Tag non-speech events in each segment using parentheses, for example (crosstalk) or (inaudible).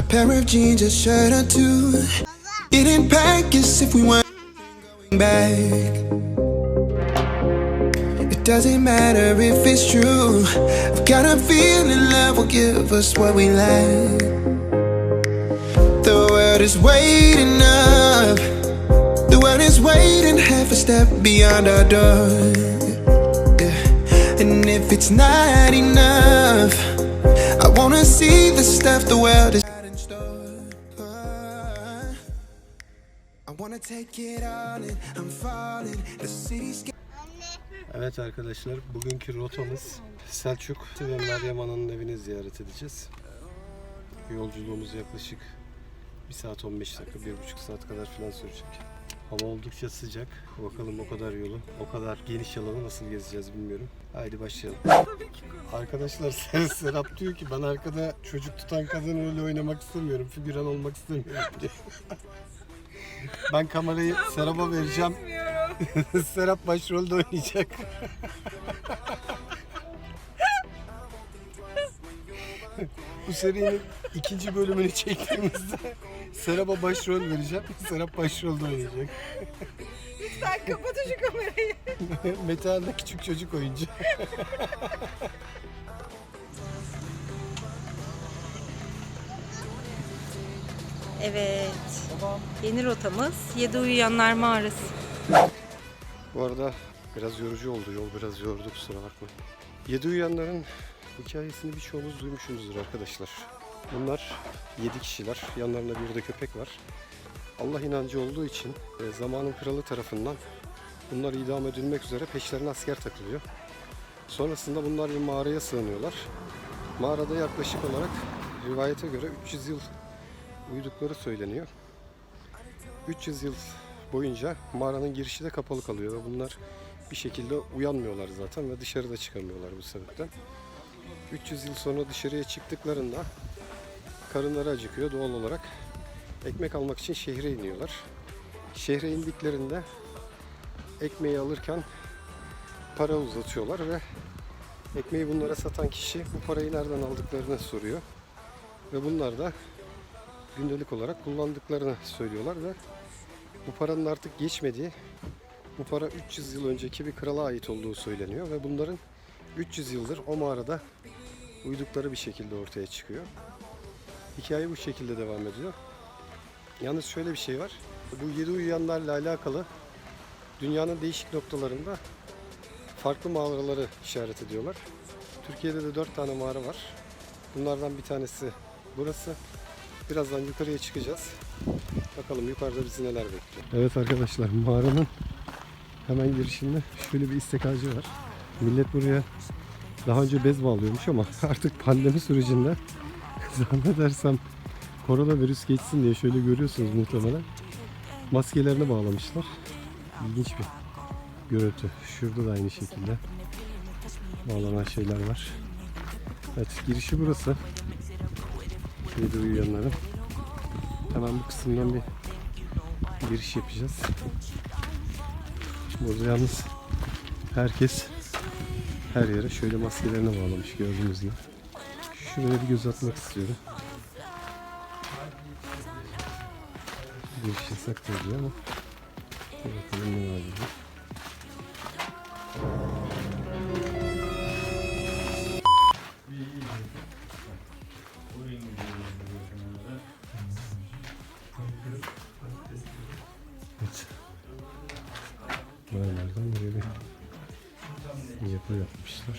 A pair of jeans, a shirt or two. It didn't pack as if we weren't going back. It doesn't matter if it's true. I've got a feeling love will give us what we lack. The world is waiting up. The world is waiting half a step beyond our door. And if it's not enough, I wanna see the stuff the world is Evet arkadaşlar bugünkü rotamız Selçuk ve Meryem Ana'nın evini ziyaret edeceğiz. Yolculuğumuz yaklaşık 1 saat 15 dakika, 1,5 saat kadar falan sürecek. Hava oldukça sıcak. Bakalım o kadar yolu, o kadar geniş alanı nasıl gezeceğiz bilmiyorum. Haydi başlayalım. Arkadaşlar (laughs) Ser- Serap diyor ki ben arkada çocuk tutan kadın öyle oynamak istemiyorum. Figüran olmak istemiyorum diyor. (laughs) ben kamerayı Serap'a vereceğim. (laughs) Serap başrolde oynayacak. (laughs) Bu serinin ikinci bölümünü çektiğimizde Serap'a başrol vereceğim. Serap başrolde oynayacak. Sen kapat şu kamerayı. (laughs) Metehan da küçük çocuk oyuncu. Evet. Yeni rotamız Yedi Uyuyanlar Mağarası. Bu arada biraz yorucu oldu. Yol biraz yordu kusura bakmayın. Yedi uyanların hikayesini birçoğunuz duymuşsunuzdur arkadaşlar. Bunlar yedi kişiler. Yanlarında bir de köpek var. Allah inancı olduğu için e, zamanın kralı tarafından bunlar idam edilmek üzere peşlerine asker takılıyor. Sonrasında bunlar bir mağaraya sığınıyorlar. Mağarada yaklaşık olarak rivayete göre 300 yıl uyudukları söyleniyor. 300 yıl boyunca mağaranın girişi de kapalı kalıyor ve bunlar bir şekilde uyanmıyorlar zaten ve dışarıda çıkamıyorlar bu sebepten. 300 yıl sonra dışarıya çıktıklarında karınları acıkıyor doğal olarak. Ekmek almak için şehre iniyorlar. Şehre indiklerinde ekmeği alırken para uzatıyorlar ve ekmeği bunlara satan kişi bu parayı nereden aldıklarını soruyor. Ve bunlar da gündelik olarak kullandıklarını söylüyorlar ve bu paranın artık geçmediği, bu para 300 yıl önceki bir krala ait olduğu söyleniyor ve bunların 300 yıldır o mağarada uydukları bir şekilde ortaya çıkıyor. Hikaye bu şekilde devam ediyor. Yalnız şöyle bir şey var. Bu yedi uyuyanlarla alakalı dünyanın değişik noktalarında farklı mağaraları işaret ediyorlar. Türkiye'de de 4 tane mağara var. Bunlardan bir tanesi burası. Birazdan yukarıya çıkacağız. Bakalım yukarıda bizi neler bekliyor. Evet arkadaşlar mağaranın hemen girişinde şöyle bir istek ağacı var. Millet buraya daha önce bez bağlıyormuş ama (laughs) artık pandemi sürecinde (laughs) zannedersem koronavirüs geçsin diye şöyle görüyorsunuz muhtemelen. Maskelerini bağlamışlar. İlginç bir görüntü. Şurada da aynı şekilde bağlanan şeyler var. Evet girişi burası. Şeyde uyuyanların. Hemen bu kısımdan bir giriş yapacağız. Burada yalnız herkes her yere şöyle maskelerini bağlamış gördüğünüz gibi. Şuraya bir göz atmak istiyorum. Giriş yasak tabii ama bakalım ne var burada. Buralardan böyle bir yapı yapmışlar.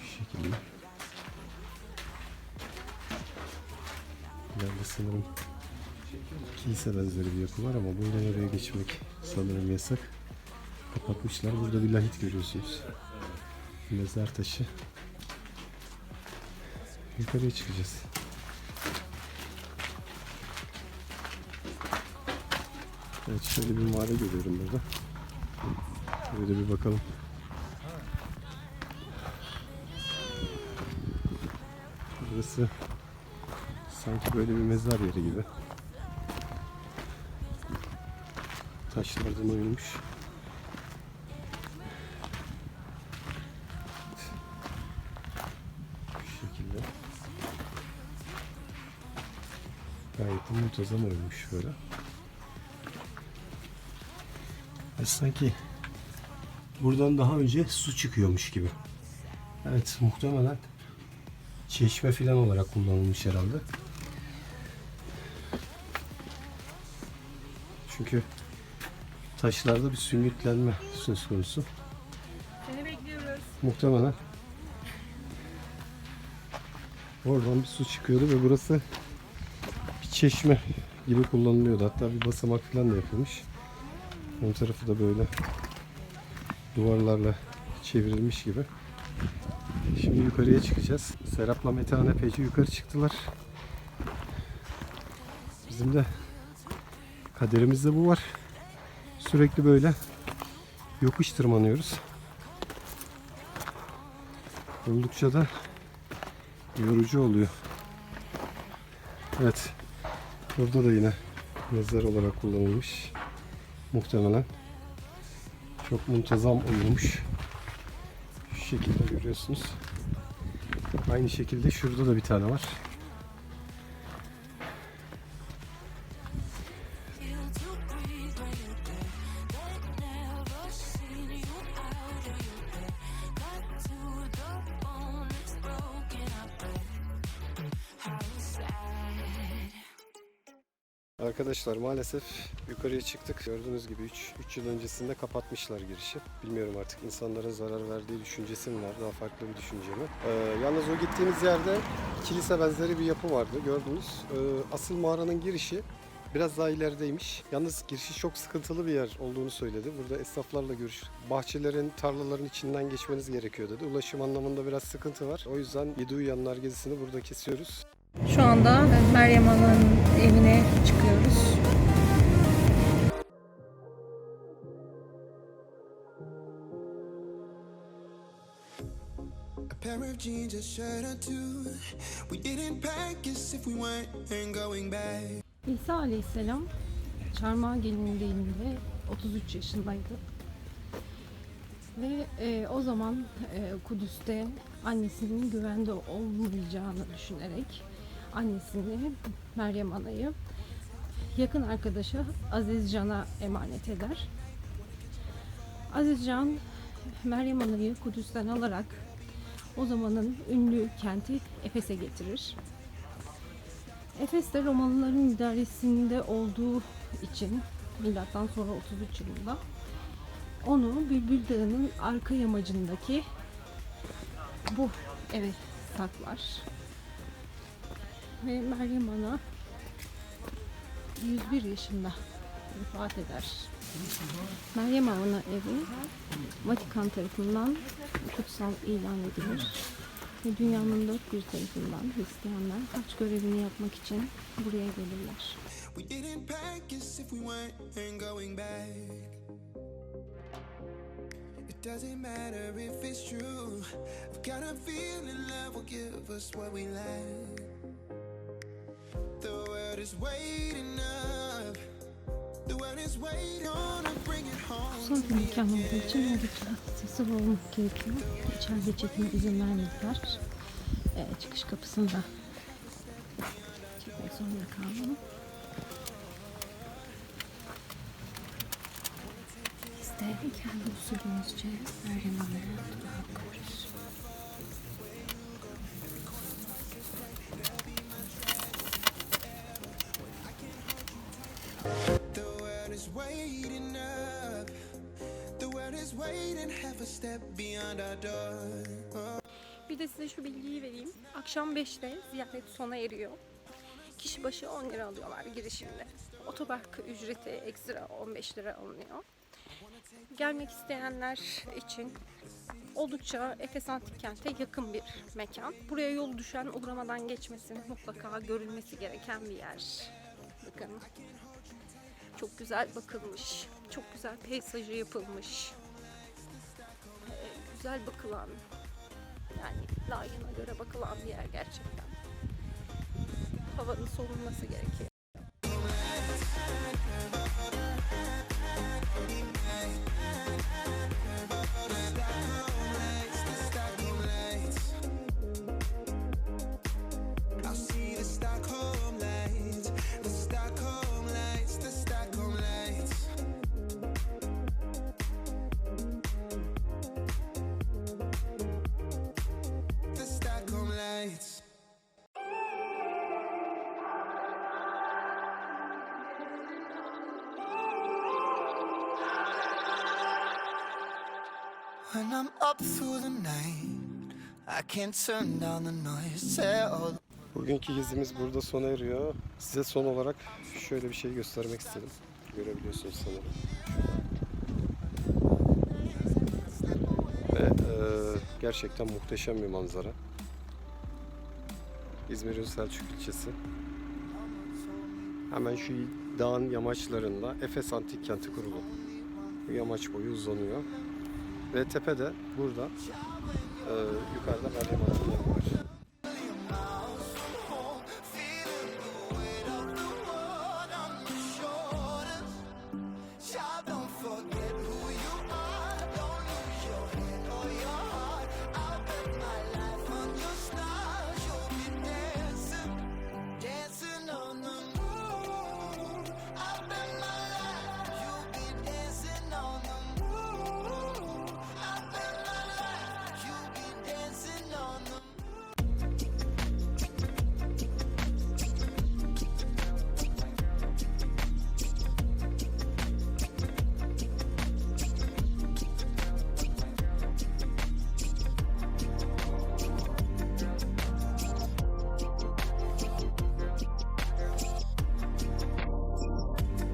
Şu şekilde. İleride sanırım kilise benzeri bir yapı var ama buradan oraya geçmek sanırım yasak. Kapatmışlar. Burada bir lahit görüyorsunuz. Mezar taşı. Yukarıya çıkacağız. Evet şöyle bir mağara görüyorum burada. Böyle bir bakalım. Burası sanki böyle bir mezar yeri gibi. Taşlardan oyulmuş. Bu şekilde. Gayet de muntazam olmuş böyle. Sanki buradan daha önce su çıkıyormuş gibi. Evet muhtemelen çeşme filan olarak kullanılmış herhalde. Çünkü taşlarda bir sünnetlenme söz konusu. Seni bekliyoruz. Muhtemelen oradan bir su çıkıyordu ve burası bir çeşme gibi kullanılıyordu. Hatta bir basamak falan da yapılmış. Ön tarafı da böyle duvarlarla çevrilmiş gibi. Şimdi yukarıya çıkacağız. Serap'la Metehan epeyce yukarı çıktılar. Bizim de kaderimizde bu var. Sürekli böyle yokuş tırmanıyoruz. Oldukça da yorucu oluyor. Evet. Burada da yine mezar olarak kullanılmış. Muhtemelen. Çok muntazam olmuş. Şu şekilde görüyorsunuz. Aynı şekilde şurada da bir tane var. Arkadaşlar maalesef yukarıya çıktık. Gördüğünüz gibi 3 yıl öncesinde kapatmışlar girişi. Bilmiyorum artık insanlara zarar verdiği düşüncesi mi var, daha farklı bir düşünce mi? Ee, yalnız o gittiğimiz yerde kilise benzeri bir yapı vardı gördünüz. Ee, asıl mağaranın girişi biraz daha ilerideymiş. Yalnız girişi çok sıkıntılı bir yer olduğunu söyledi. Burada esnaflarla görüş. Bahçelerin, tarlaların içinden geçmeniz gerekiyor dedi. Ulaşım anlamında biraz sıkıntı var. O yüzden Yedi Uyanlar gezisini burada kesiyoruz. Şu anda Meryem Ana'nın evine çıkıyoruz. Jeans, a shirt or two. We didn't pack as if we weren't going back. İsa Aleyhisselam çarmıha gelindiğinde 33 yaşındaydı. Ve e, o zaman e, Kudüs'te annesinin güvende olmayacağını düşünerek annesini Meryem Ana'yı yakın arkadaşı Aziz Can'a emanet eder. Aziz Can Meryem Ana'yı Kudüs'ten alarak o zamanın ünlü kenti Efes'e getirir. Efes'te Romalıların idaresinde olduğu için milattan sonra 33 yılında onu Bülbül Dağı'nın arka yamacındaki bu eve saklar. Ve Meryem Ana 101 yaşında vefat eder. Meryem Ana evi Vatikan tarafından kutsal ilan edilir. Ve dünyanın dört bir tarafından Hristiyanlar haç görevini yapmak için buraya gelirler. Doesn't matter if it's true. I've got a feeling love will give us what we lack. The world is waiting up. Son bir mekan olduğu için oldukça sessiz olmak gerekiyor. İçeride çekime izin vermediler. Ee, çıkış kapısında çekmek zorunda kaldım. Biz de kendi usulümüzce Meryem Ana'ya dua okuyoruz. Waiting up. The world is waiting half a step beyond our door. Bir de size şu bilgiyi vereyim. Akşam 5'te ziyaret sona eriyor. Kişi başı 10 lira alıyorlar girişinde. Otopark ücreti ekstra 15 lira alınıyor. Gelmek isteyenler için oldukça Efes Antik Kent'e yakın bir mekan. Buraya yol düşen uğramadan geçmesin. Mutlaka görülmesi gereken bir yer. Bakın. Çok güzel bakılmış. Çok güzel peyzajı yapılmış. Ee, güzel bakılan yani layığına göre bakılan bir yer gerçekten. Havanın solunması gerekiyor. When I'm up through the night, I can't turn down the noise. Bugünkü gezimiz burada sona eriyor. Size son olarak şöyle bir şey göstermek istedim. Görebiliyorsunuz sanırım. Ve e, gerçekten muhteşem bir manzara. İzmir'in Selçuk ilçesi. Hemen şu dağın yamaçlarında Efes Antik Kenti kurulu. Bu yamaç boyu uzanıyor. Ve tepede buradan e, yukarıda Meryem Ana'nın var. Job